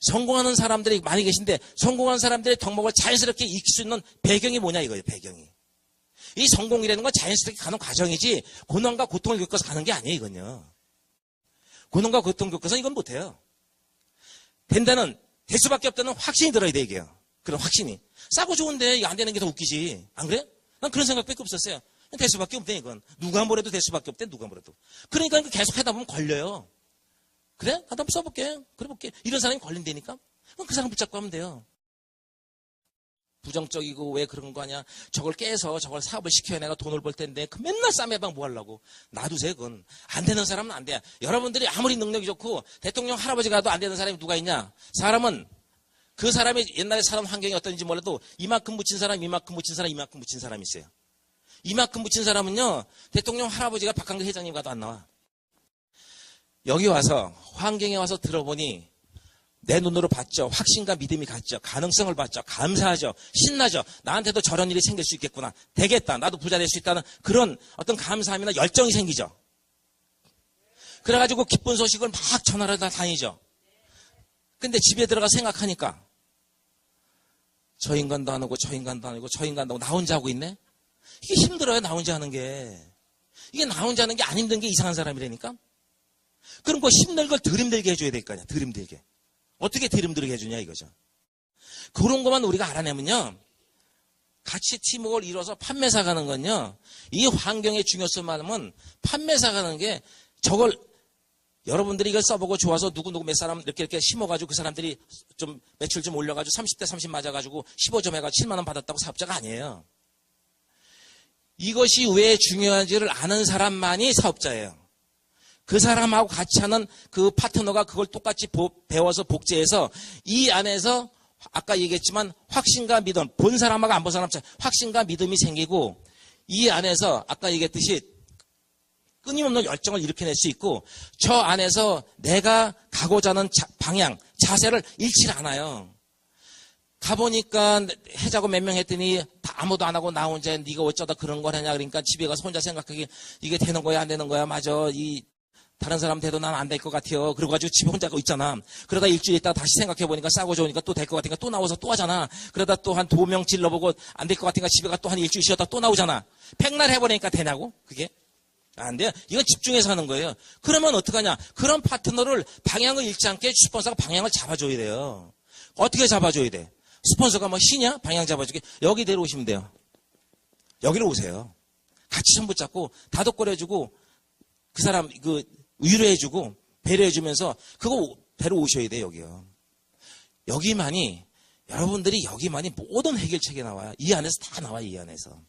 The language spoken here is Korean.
성공하는 사람들이 많이 계신데 성공한 사람들의 덕목을 자연스럽게 익힐 수 있는 배경이 뭐냐 이거예요. 배경이. 이 성공이라는 건 자연스럽게 가는 과정이지 고난과 고통을 겪어서 가는 게 아니에요. 이건요. 고난과 고통을 겪어서 이건 못해요. 된다는 될 수밖에 없다는 확신이 들어야 돼 이게요. 그런 확신이. 싸고 좋은데 이거 안 되는 게 더 웃기지. 안 그래? 난 그런 생각밖에 없었어요. 될 수밖에 없대 이건. 누가 뭐래도 될 수밖에 없대 누가 뭐래도. 그러니까 계속 하다 보면 걸려요. 그래? 나도 한번 써볼게. 그래 볼게. 이런 사람이 걸린다니까? 그럼 그 사람 붙잡고 하면 돼요. 부정적이고 왜 그런 거 아니야? 저걸 깨서 저걸 사업을 시켜야 내가 돈을 벌 텐데 그 맨날 쌈해방 뭐 하려고? 놔두세요 그건. 안 되는 사람은 안 돼. 여러분들이 아무리 능력이 좋고 대통령 할아버지 가도 안 되는 사람이 누가 있냐? 사람은 그 사람이 옛날에 사는 환경이 어떤지 몰라도 이만큼 묻힌 사람, 이만큼 묻힌 사람, 이만큼 묻힌 사람이 있어요. 이만큼 묻힌 사람은요, 대통령 할아버지가 박한근 회장님 가도 안 나와. 여기 와서, 환경에 와서 들어보니, 내 눈으로 봤죠. 확신과 믿음이 갔죠. 가능성을 봤죠. 감사하죠. 신나죠. 나한테도 저런 일이 생길 수 있겠구나. 되겠다. 나도 부자 될 수 있다는 그런 어떤 감사함이나 열정이 생기죠. 그래가지고 기쁜 소식을 막 전화를 다 다니죠. 근데 집에 들어가 생각하니까, 저 인간도 안 오고, 저 인간도 안 오고, 저 인간도 오고, 나 혼자 하고 있네? 이게 힘들어요, 나 혼자 하는 게. 이게 나 혼자 하는 게 안 힘든 게 이상한 사람이라니까? 그럼 그 힘든 걸 들임들게 해줘야 될 거 아니야, 들임들게. 어떻게 들임들게 해주냐, 이거죠. 그런 것만 우리가 알아내면요. 같이 팀워크를 이뤄서 판매사 가는 건요. 이 환경의 중요성만은 판매사 가는 게 저걸 여러분들이 이걸 써보고 좋아서 누구누구 몇 사람 이렇게 이렇게 심어가지고 그 사람들이 좀 매출 좀 올려가지고 30대 30 맞아가지고 15점 해가지고 7만원 받았다고 사업자가 아니에요. 이것이 왜 중요한지를 아는 사람만이 사업자예요. 그 사람하고 같이 하는 그 파트너가 그걸 똑같이 보- 배워서 복제해서 이 안에서 아까 얘기했지만 확신과 믿음, 본 사람하고 안 본 사람 차이, 확신과 믿음이 생기고 이 안에서 아까 얘기했듯이 끊임없는 열정을 일으켜낼 수 있고 저 안에서 내가 가고자 하는 자- 방향, 자세를 잃지 않아요. 가보니까 해자고 몇 명 했더니 다 아무도 안 하고 나 혼자 네가 어쩌다 그런 걸 하냐 그러니까 집에 가서 혼자 생각하기 이게 되는 거야 안 되는 거야 맞아 이 다른 사람 돼도 난 안 될 것 같아요. 그러고 가지고 집에 혼자 있잖아. 그러다 일주일 있다 다시 생각해 보니까 싸고 좋으니까 또 될 것 같으니까 또 나와서 또 하잖아. 그러다 또 한 두명 질러보고 안 될 것 같으니까 집에 가 또 한 일주일 쉬었다 또 나오잖아. 백날 해보니까 되냐고? 그게? 안 돼요. 이건 집중해서 하는 거예요. 그러면 어떡하냐? 그런 파트너를 방향을 잃지 않게 스폰서가 방향을 잡아줘야 돼요. 어떻게 잡아줘야 돼? 스폰서가 뭐 신이야? 방향 잡아주게. 여기 내려오시면 돼요. 여기로 오세요. 같이 손 붙잡고 다독거려주고 그 사람 그 위로해주고 배려해주면서 그거 배로 오셔야 돼요 여기요. 여기만이 여러분들이 여기만이 모든 해결책이 나와요. 이 안에서 다 나와요 이 안에서.